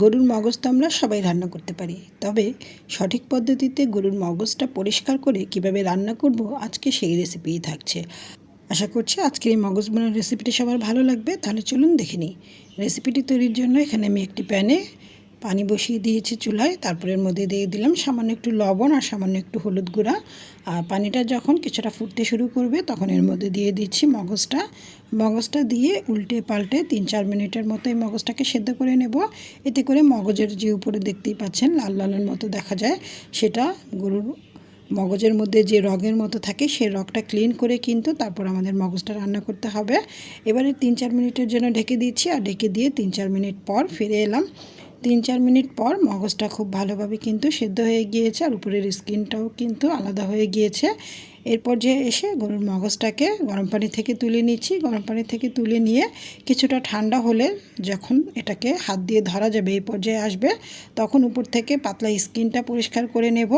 গরুর মগজ তো আমরা সবাই রান্না করতে পারি। তবে সঠিক পদ্ধতিতে গরুর মগজটা পরিষ্কার করে কীভাবে রান্না করব আজকে সেই রেসিপিই থাকছে। আশা করছি আজকের এই মগজ বোনার রেসিপিটি সবার ভালো লাগবে। তাহলে চলুন দেখে নিই। রেসিপিটি তৈরির জন্য এখানে আমি একটি প্যানে পানি বসিয়ে দিয়েছি চুলায়, তারপরে এর মধ্যে দিয়ে দিলাম সামান্য একটু লবণ আর সামান্য একটু হলুদ গুঁড়া। আর পানিটা যখন কিছুটা ফুটতে শুরু করবে, তখন এর মধ্যে দিয়ে দিচ্ছি মগজটা। মগজটা দিয়ে উল্টে পাল্টে তিন চার মিনিটের মতো এই মগজটাকে সেদ্ধ করে নেব। এতে করে মগজের যে উপরে দেখতেই পাচ্ছেন, লাল লালের মতো দেখা যায়, সেটা গরুর মগজের মধ্যে যে রগের মতো থাকে সেই রগটা ক্লিন করে কিন্তু তারপর আমাদের মগজটা রান্না করতে হবে। এবারে তিন চার মিনিটের জন্য ঢেকে দিচ্ছি, আর ঢেকে দিয়ে তিন চার মিনিট পর ফিরে এলাম। তিন চার মিনিট পর মগজটা খুব ভালোভাবে কিন্তু সেদ্ধ হয়ে গিয়েছে আর উপরের স্কিনটাও কিন্তু আলাদা হয়ে গিয়েছে। এরপর যে এসে গরুর মগজটাকে গরম পানি থেকে তুলে নিচ্ছি। গরম পানি থেকে তুলে নিয়ে কিছুটা ঠান্ডা হলে যখন এটাকে হাত দিয়ে ধরা যাবে, এই পর্যায়ে আসবে, তখন উপর থেকে পাতলা স্কিনটা পরিষ্কার করে নেব।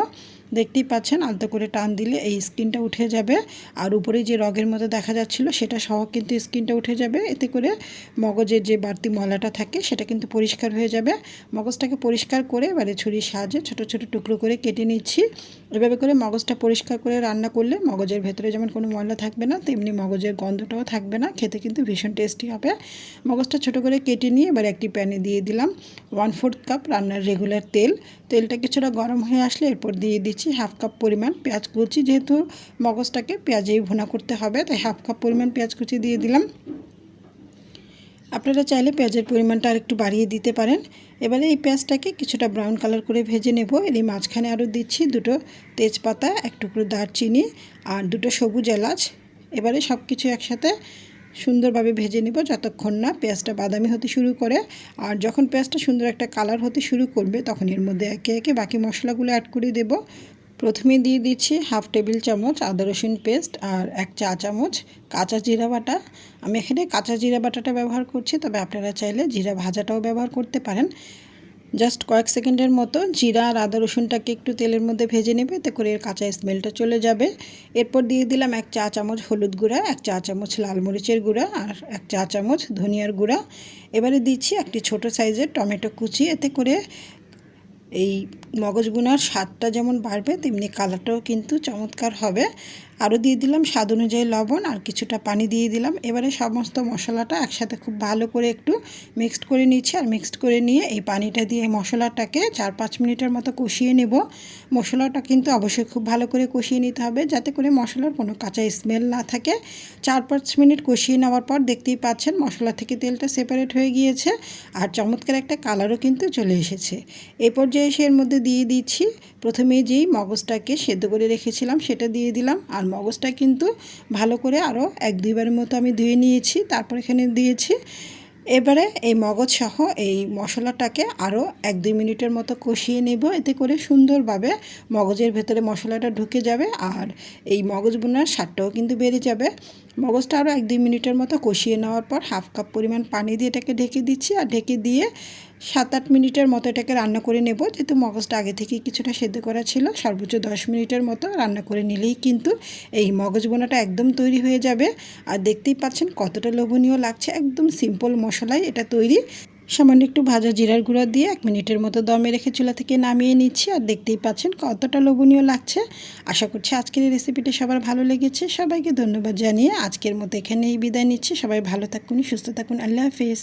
দেখতেই পাচ্ছেন, আলতো করে টান দিলে এই স্কিনটা উঠে যাবে। আর উপরে যে রগের মতো দেখা যাচ্ছিল, সেটা সহ কিন্তু স্কিনটা উঠে যাবে। এতে করে মগজের যে বাড়তি ময়লাটা থাকে, সেটা কিন্তু পরিষ্কার হয়ে যাবে। মগজটাকে পরিষ্কার করে এবারে ছুরির সাহায্যে ছোট ছোট টুকরো করে কেটে নিচ্ছি। এভাবে করে মগজটা পরিষ্কার করে রান্না করলে মগজের ভেতরে যেমন কোনো ময়লা থাকবে না, তেমনি মগজের গন্ধটাও থাকবে না। খেতে কিন্তু ভীষণ টেস্টি হবে। মগজটা ছোট করে কেটে নিয়ে এবার একটি প্যানে দিয়ে দিলাম। ওয়ান ফোর্থ কাপ রান্নার রেগুলার তেল। তেলটা কিছুটা গরম হয়ে আসলে এরপর দিয়ে দিচ্ছি হাফ কাপ পরিমাণ পেঁয়াজ কুচি, যেহেতু মগজটাকে পেঁয়াজেই ভুনা করতে হবে, তাই হাফ কাপ পরিমাণ পেঁয়াজ কুচি দিয়ে দিলাম। আপনারা চাইলে পেঁয়াজের পরিমাণটা আর একটু বাড়িয়ে দিতে পারেন। এবারে এই পেঁয়াজটাকে কিছুটা ব্রাউন কালার করে ভেজে নেব। এর মাঝখানে আরও দিচ্ছি দুটো তেজপাতা, এক টুকরো দারচিনি আর দুটো সবুজ এলাচ। এবারে সব কিছু একসাথে সুন্দরভাবে ভেজে নেব যতক্ষণ না পেঁয়াজটা বাদামি হতে শুরু করে। আর যখন পেঁয়াজটা সুন্দর একটা কালার হতে শুরু করবে, তখন এর মধ্যে একে একে বাকি মশলাগুলো অ্যাড করে দেব। প্রথমে দিয়ে দিচ্ছি হাফ টেবিল চামচ আদা রসুন পেস্ট আর এক চা চামচ কাঁচা জিরা বাটা। আমি এখানে কাঁচা জিরা বাটাটা ব্যবহার করছি, তবে আপনারা চাইলে জিরা ভাজাটাও ব্যবহার করতে পারেন। জাস্ট কয়েক সেকেন্ডের মতো জিরা আর আদা রসুনটাকে একটু তেলের মধ্যে ভেজে নেবে, এতে করে এর কাঁচা স্মেলটা চলে যাবে। এরপর দিয়ে দিলাম এক চা চামচ হলুদ গুঁড়া, এক চা চামচ লাল মরিচের গুঁড়া আর এক চা চামচ ধনিয়ার গুঁড়া। এবারে দিচ্ছি একটি ছোট সাইজের টমেটো কুচি, এতে করে এই মগজ গুনার স্বাদটা যেমন বাড়বে, তেমনি কালারটাও কিন্তু চমৎকার হবে। আরও দিয়ে দিলাম স্বাদ অনুযায়ী লবণ আর কিছুটা পানি দিয়ে দিলাম। এবারে সমস্ত মশলাটা একসাথে খুব ভালো করে একটু মিক্সড করে নিচ্ছি আর মিক্সড করে নিয়ে এই পানিটা দিয়ে মশলাটাকে চার পাঁচ মিনিটের মতো কষিয়ে নেব। মশলাটা কিন্তু অবশ্যই খুব ভালো করে কষিয়ে নিতে হবে যাতে করে মশলার কোনো কাঁচা স্মেল না থাকে। চার পাঁচ মিনিট কষিয়ে নেওয়ার পর দেখতেই পাচ্ছেন মশলা থেকে তেলটা সেপারেট হয়ে গিয়েছে আর চমৎকার একটা কালারও কিন্তু চলে এসেছে। এই পর্যায়ে এসে এর মধ্যে দিয়ে দিচ্ছি। প্রথমে যেই মগজটাকে সেদ্ধ করে রেখেছিলাম, সেটা দিয়ে দিলাম। আর মগজটা কিন্তু ভালো করে আরও এক দুইবারের মতো আমি ধুয়ে নিয়েছি, তারপর এখানে দিয়েছি। এবারে এই মগজ সহ এই মশলাটাকে আরও এক দুই মিনিটের মতো কষিয়ে নেব। এতে করে সুন্দরভাবে মগজের ভেতরে মশলাটা ঢুকে যাবে আর এই মগজ বোনার স্বাদটাও কিন্তু বেড়ে যাবে। মগজটা আরও এক দুই মিনিটের মতো কষিয়ে নেওয়ার পর হাফ কাপ পরিমাণ পানি দিয়ে এটাকে ঢেকে দিচ্ছি। আর ঢেকে দিয়ে সাত আট মিনিটের মতো এটাকে রান্না করে নেব। যেহেতু মগজটা আগে থেকেই কিছুটা সেদ্ধ করা ছিল, সর্বোচ্চ দশ মিনিটের মতো রান্না করে নিলেই কিন্তু এই মগজ বোনাটা একদম তৈরি হয়ে যাবে। আর দেখতেই পাচ্ছেন কতটা লোভনীয় লাগছে, একদম সিম্পল মশলায় এটা তৈরি। সামান্য একটু ভাজা জিরার গুঁড়া দিয়ে এক মিনিটের মতো দমে রেখে চুলা থেকে নামিয়ে নিচ্ছি। আর দেখতেই পাচ্ছেন কতটা লোভনীয় লাগছে। আশা করছি আজকের এই রেসিপিটা সবার ভালো লেগেছে। সবাইকে ধন্যবাদ জানিয়ে আজকের মতো এখানেই বিদায় নিচ্ছি। সবাই ভালো থাকুন, সুস্থ থাকুন। আল্লাহ হাফিজ।